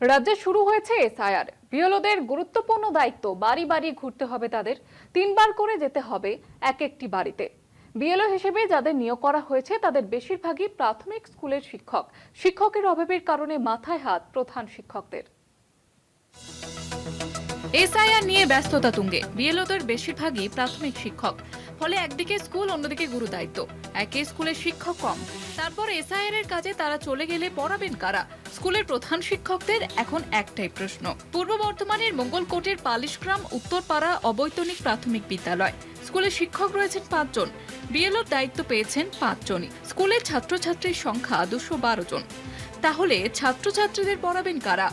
রাজ্যে শুরু হয়েছে এসআইআর। বিএলওদের গুরুত্বপূর্ণ দায়িত্ব বাড়ি বাড়ি ঘুরতে হবে তাদের, তিনবার করে যেতে হবে এক একটি বাড়িতে। বিএলও হিসেবে যাদের নিয়োগ করা হয়েছে, তাদের বেশিরভাগই প্রাথমিক স্কুলের শিক্ষক। শিক্ষকের অভাবের কারণে মাথায় হাত প্রধান শিক্ষকদের। এসআইআর নিয়ে ব্যস্ততা তুঙ্গে। বিএলওদের বেশিরভাগই প্রাথমিক শিক্ষক। ফলে একদিকে স্কুল, অন্যদিকে গুরু দায়িত্ব একে স্কুলের শিক্ষক কম। তারপর এসআইআর এর কাজে তারা চলে গেলে পড়াবেন কারা? স্কুলের প্রধান শিক্ষকদের এখন একটাই প্রশ্ন। পূর্ব বর্ধমানের মঙ্গলকোটের পালিশগ্রাম, উত্তরপাড়া অবৈতনিক প্রাথমিক বিদ্যালয়। স্কুলে শিক্ষক রয়েছেন পাঁচজন। বিএলওর দায়িত্ব পেয়েছেন পাঁচজনই। স্কুলের ছাত্রছাত্রীর সংখ্যা দুশো বারো জন। তাহলে ছাত্রছাত্রীদের পড়াবেন কারা?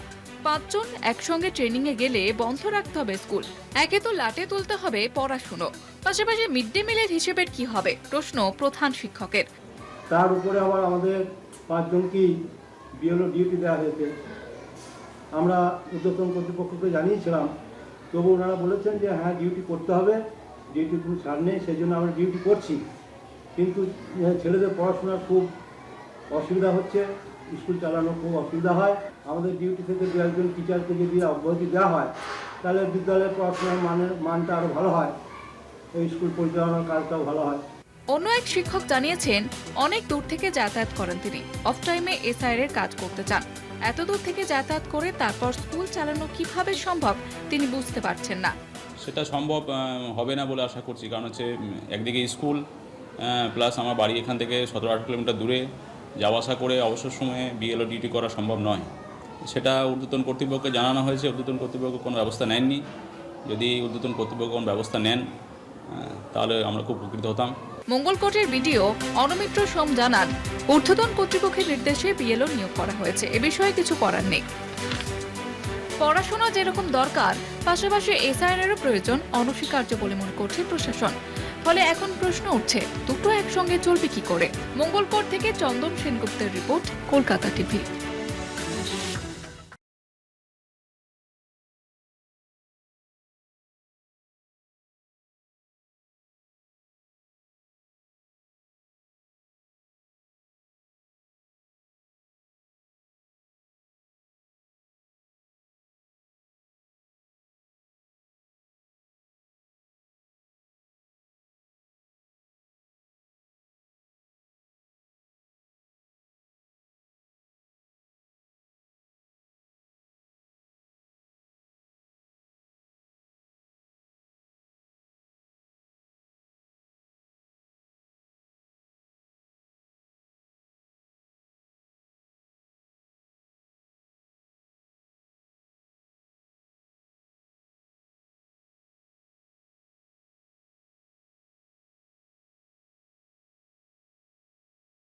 পাঁচজন একসঙ্গে ট্রেনিং এ গেলে বন্ধ রাখতে হবে স্কুল। একে তো লাটে তুলতে হবে পড়াশুনো। পাশাপাশি মিড ডে মিলের হিসেবের কি হবে? প্রশ্ন প্রধান শিক্ষকের। তার উপরে আবার আমাদের পাঁচজনকেই বিএলও ডিউটি দেওয়া হয়েছে। আমরা উদ্যোতন কর্তৃপক্ষকে জানিয়েছিলাম। তবু ওনারা বলেছেন যে হ্যাঁ ডিউটি করতে হবে। ডিউটি কোনো ছাড় নেই, সেই জন্য আমরা ডিউটি করছি। কিন্তু ছেলেদের পড়াশোনার খুব অসুবিধা হচ্ছে স্কুল চালানো খুব অসুবিধা হয়। আমাদের ডিউটি থেকে দু একজন টিচারকে যদি অব্যাহতি দেওয়া হয় তাহলে বিদ্যালয়ের পড়াশোনার মানের মানটা আরও ভালো হয়। এই স্কুল পরিচালনার কাজটাও ভালো হয়। অন্য এক শিক্ষক জানিয়েছেন অনেক দূর থেকে যাতায়াত করেন তিনি। অফ টাইমে এসআইআর এর কাজ করতে চান। এত দূর থেকে যাতায়াত করে তারপর স্কুল চালানো কীভাবে সম্ভব তিনি বুঝতে পারছেন না। সেটা সম্ভব হবে না বলে আশা করছি। কারণ হচ্ছে একদিকে স্কুল প্লাস আমার বাড়ি এখান থেকে সতেরো আঠারো কিলোমিটার দূরে। যাওয়া আসা করে অবসর সময়ে বিএলও ডিউটি করা সম্ভব নয়। সেটা ঊর্ধ্বতন কর্তৃপক্ষকে জানানো হয়েছে। ঊর্ধ্বতন কর্তৃপক্ষ কোনো ব্যবস্থা নেননি। যদি ঊর্ধ্বতন কর্তৃপক্ষ কোনো ব্যবস্থা নেন তাহলে আমরা খুব উপকৃত হতাম। মঙ্গলকোটের ভিডিও অনমিত্র সোম জানান, ঊর্ধ্বতন কর্তৃপক্ষের নির্দেশে বিএলও নিয়োগ করা হয়েছে। এ বিষয়ে কিছু করার নেই। পড়াশোনা যেরকম দরকার, পাশাপাশি এসআইএনেরও প্রয়োজন অনস্বীকার্য বলে মনে করছে প্রশাসন। ফলে এখন প্রশ্ন উঠছে, দুটো একসঙ্গে চলবে কি করে? মঙ্গলপুর থেকে চন্দন সেনগুপ্তের রিপোর্ট, কলকাতা টিভি।